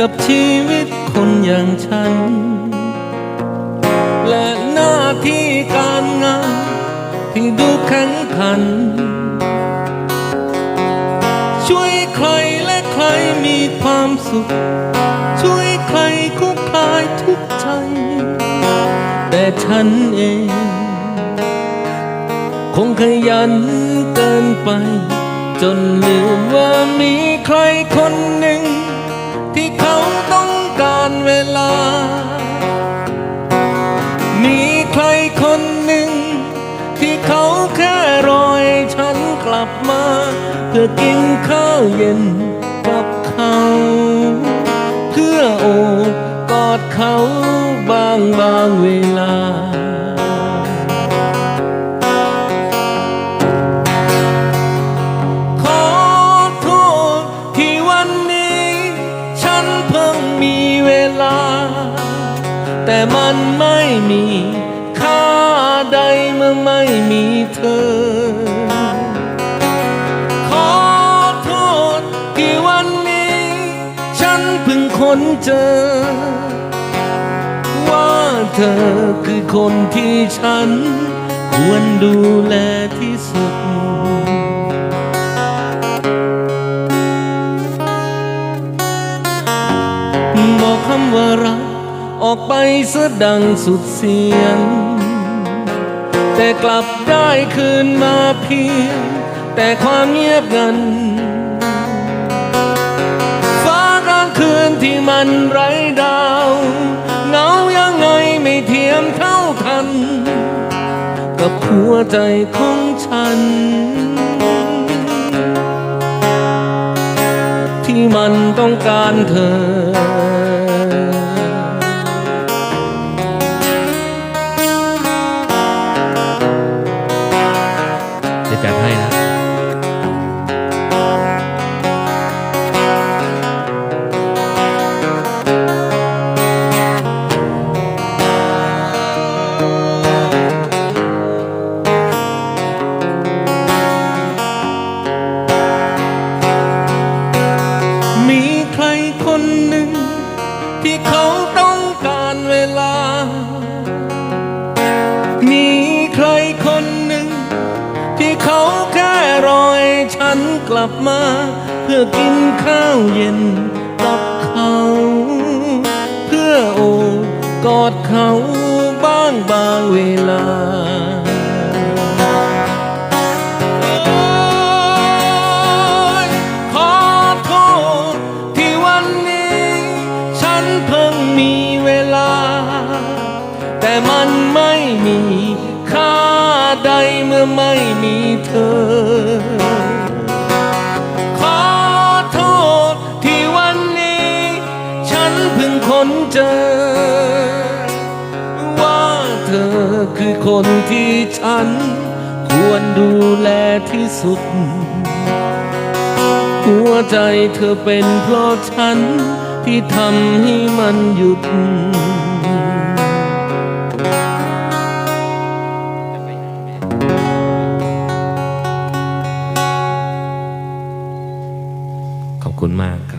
กับชีวิตคนอย่างฉัน และหน้าที่การงาน ที่ดูแข็งขัน ช่วยใครและใครมีความสุข ช่วยใครคุกคลายทุกใจ แต่ฉันเอง คงขยันเกินไป จนลืมว่ามีใครคนหนึ่ง ที่เขาต้องการเวลา มีใครคนหนึ่ง ที่เขาแค่รอให้ฉันกลับมา เพื่อกินข้าวเย็นกับเขา เพื่อโอบกอดเขาบางบา แต่มันไม่มีค่าใดเมื่อไม่มีเธอ ขอโทษที่วันนี้ ฉันเพิ่งค้นเจอ ว่าเธอคือคนที่ฉัน ควรดูแลที่สุดบอกคำว่ารัก ออกไปเสยดังสุดเสียง แต่กลับได้คืนมาเพียง แต่ความเงียบงัน ฟ้ากลางคืนที่มันไร้ดาวเงายังไงไม่เทียมเท่าทัน กับหัวใจของฉัน ที่มันต้องการเธอ จะจัดให้นะ นกลับมา เพื่อกินข้าวเย็นกับเขา เพื่อโอบกอดเขาบ้างบางเวลาขอโทษที่วันนี้ฉันเพิ่งมีเวลาแต่มันไม่มีค่าใดเมื่อไม่มีเธอ นเพิ่งค้นเจอ ว่าเธอคือคนที่ฉัน ควรดูแลที่สุด หัวใจเธอเป็นเพราะฉัน ที่ทำให้มันหยุดขอบคุณมาก